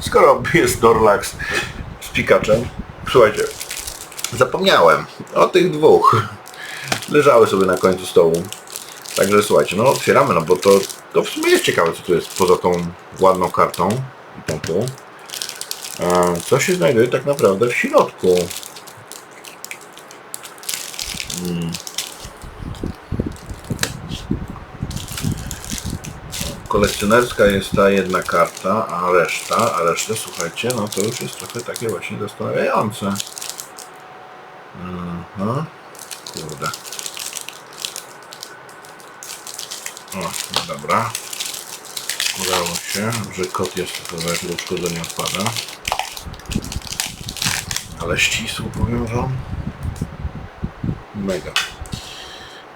skoro jest Dorlax z Pikaczem, słuchajcie, zapomniałem o tych dwóch. Leżały sobie na końcu stołu. Także słuchajcie, no otwieramy, no bo to, to w sumie jest ciekawe, co tu jest poza tą ładną kartą tą tu. E, Co się znajduje tak naprawdę w środku? Mm. Kolekcjonerska jest ta jedna karta, a reszta, a resztę słuchajcie, no to już jest trochę takie właśnie zastanawiające. Mhm. Kurde. O, no dobra. Udało się, że kot jest to jak uszkodzenie odpada. Ale ścisł, powiem wam. Mega.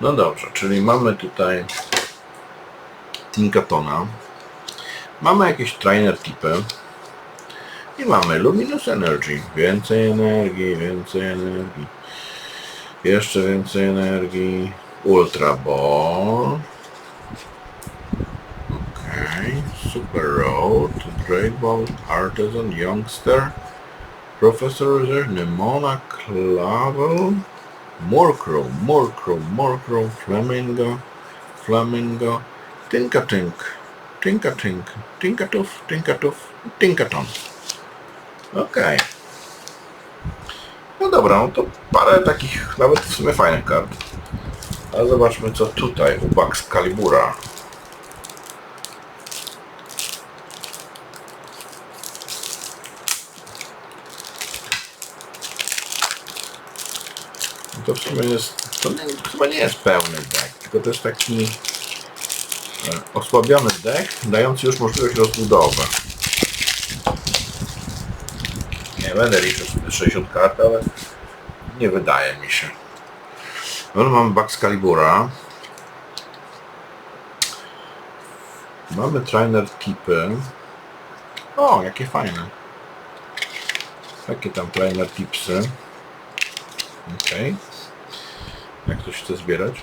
No dobrze, czyli mamy tutaj Tinkatona. Mamy jakieś trainer typy. I mamy Luminous Energy. Więcej energii, więcej energii. Jeszcze więcej energii. Ultra Ball. Okay. Super Road. Great Ball. Artisan. Youngster. Professor Reserve. Nemona Clavel. Morcrow. Morcrow. Morcrow. Flamingo. Flamingo. Tinkatink. Tinkatink. Tinkatuf. Tinkatuf. Tinkaton. Okej. No dobra, no to parę takich nawet w sumie fajnych kart. Ale zobaczmy co tutaj u Bugs Calibura. No to w sumie jest, to nie, chyba nie jest pełny deck, tylko to jest taki osłabiony deck, dający już możliwość rozbudowy. Nie będę liczył sobie 60 kart, ale nie wydaje mi się. No mamy Bugs Calibura. Mamy trainer tipy. O, jakie fajne. Jakie tam trainer tipsy. Okej. Jak ktoś chce zbierać.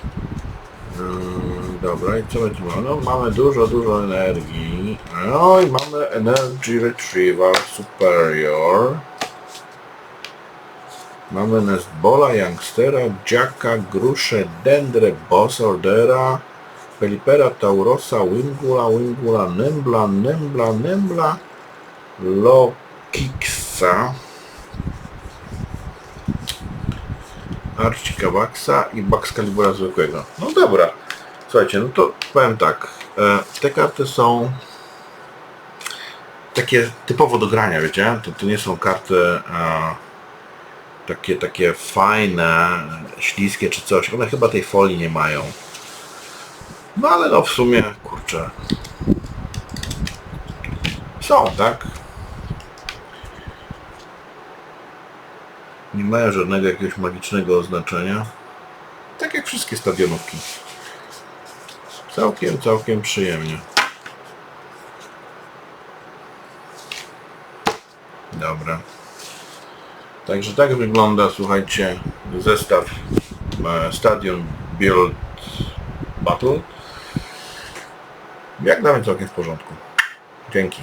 Yy, dobra, i co my tu mamy? No, mamy dużo, dużo energii. No i mamy Energy Retrieval Superior. Mamy Nestbola, Youngstera, Jacka, Gruszę, Dendre, Boss Ordera, Pelipera, Taurosa, Wingula, Wingula, Nembla, Nembla, Nembla, Lokiksa, Archikawaksa i Bugs Calibura zwykłego. No dobra. Słuchajcie, no to powiem tak. E, te karty są takie typowo do grania, wiecie? To, to nie są karty e, takie, takie fajne, śliskie czy coś. One chyba tej folii nie mają. No ale no w sumie, kurczę. Są, tak? Nie mają żadnego jakiegoś magicznego oznaczenia. Tak jak wszystkie stadionówki. Całkiem, całkiem przyjemnie. Dobra. Także tak wygląda, słuchajcie, zestaw e, Stadion Build Battle. Jak nawet całkiem w porządku. Dzięki.